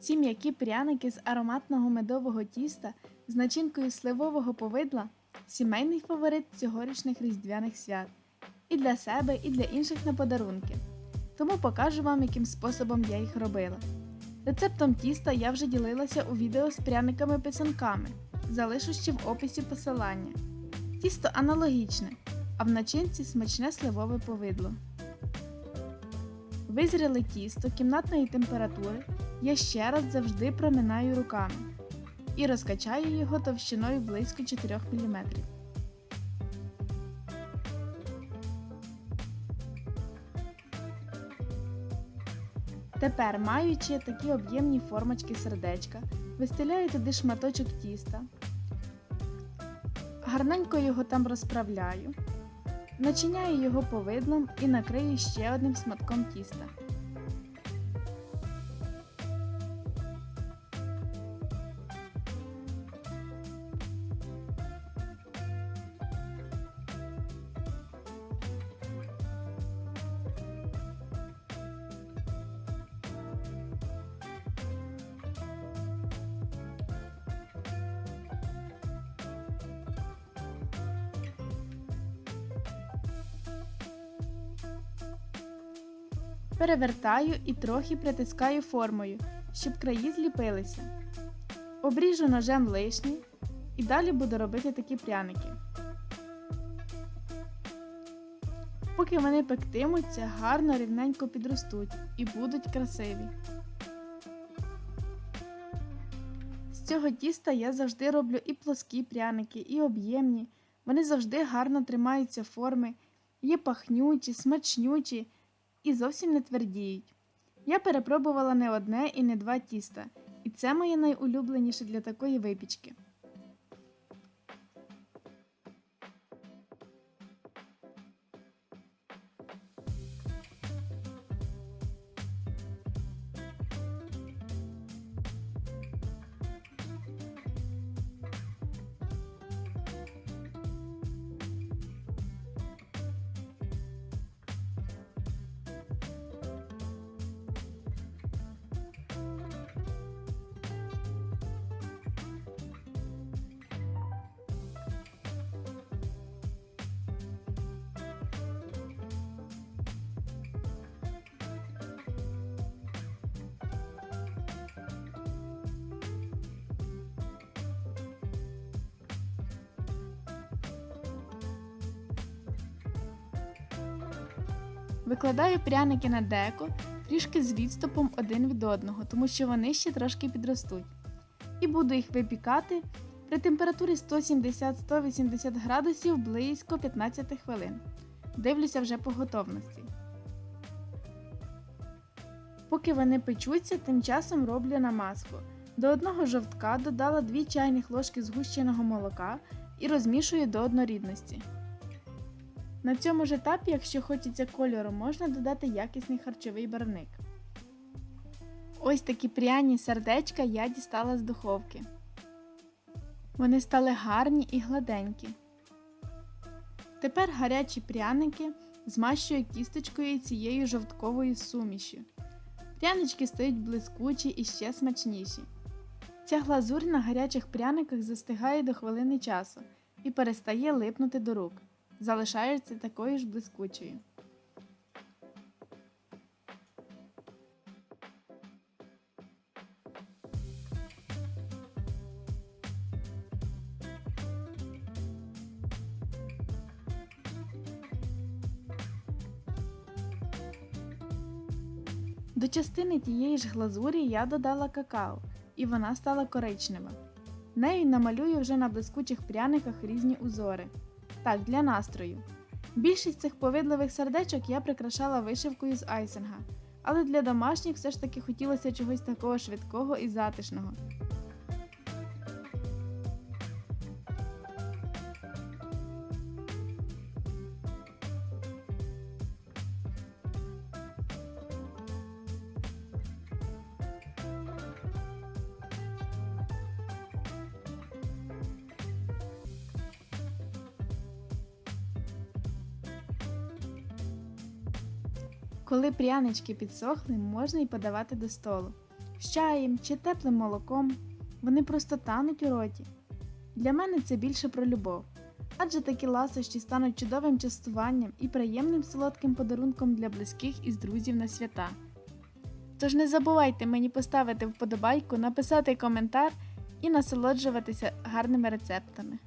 Ці м'які пряники з ароматного медового тіста з начинкою сливового повидла сімейний фаворит цьогорічних різдвяних свят. І для себе, і для інших на подарунки. Тому покажу вам, яким способом я їх робила. Рецептом тіста я вже ділилася у відео з пряниками-писанками, залишу ще в описі посилання. Тісто аналогічне, а в начинці смачне сливове повидло. Визріле тісто кімнатної температури я ще раз завжди проминаю руками і розкачаю його товщиною близько 4 мм. Тепер, маючи такі об'ємні формочки сердечка, вистеляю туди шматочок тіста, гарненько його там розправляю, начиняю його повидлом і накрию ще одним сматком тіста. Перевертаю і трохи притискаю формою, щоб краї зліпилися. Обріжу ножем лишній і далі буду робити такі пряники. Поки вони пектимуться, гарно рівненько підростуть і будуть красиві. З цього тіста я завжди роблю і плоскі пряники, і об'ємні. Вони завжди гарно тримаються форми, є пахнючі, смачнючі і зовсім не твердіють. Я перепробувала не одне і не два тіста, і це моє найулюбленіше для такої випічки. Викладаю пряники на деко трішки з відступом один від одного, тому що вони ще трошки підростуть. І буду їх випікати при температурі 170-180 градусів близько 15 хвилин. Дивлюся вже по готовності. Поки вони печуться, тим часом роблю намазку. До одного жовтка додала 2 чайних ложки згущеного молока і розмішую до однорідності. На цьому ж етапі, якщо хочеться кольору, можна додати якісний харчовий барвник. Ось такі пряні сердечка я дістала з духовки. Вони стали гарні і гладенькі. Тепер гарячі пряники змащую кісточкою цією жовтковою сумішю. Прянички стають блискучі і ще смачніші. Ця глазурь на гарячих пряниках застигає до хвилини часу і перестає липнути до рук залишається такою ж блискучою. До частини тієї ж глазурі я додала какао, і вона стала коричнева. Нею намалюю вже на блискучих пряниках різні узори. Так, для настрою. Більшість цих повидливих сердечок я прикрашала вишивкою з айсинга, але для домашніх все ж таки хотілося чогось такого швидкого і затишного. Коли прянички підсохли, можна й подавати до столу. з чаєм чи теплим молоком, вони просто тануть у роті. Для мене це більше про любов, адже такі ласощі стануть чудовим частуванням і приємним солодким подарунком для близьких із друзів на свята. Тож не забувайте мені поставити вподобайку, написати коментар і насолоджуватися гарними рецептами.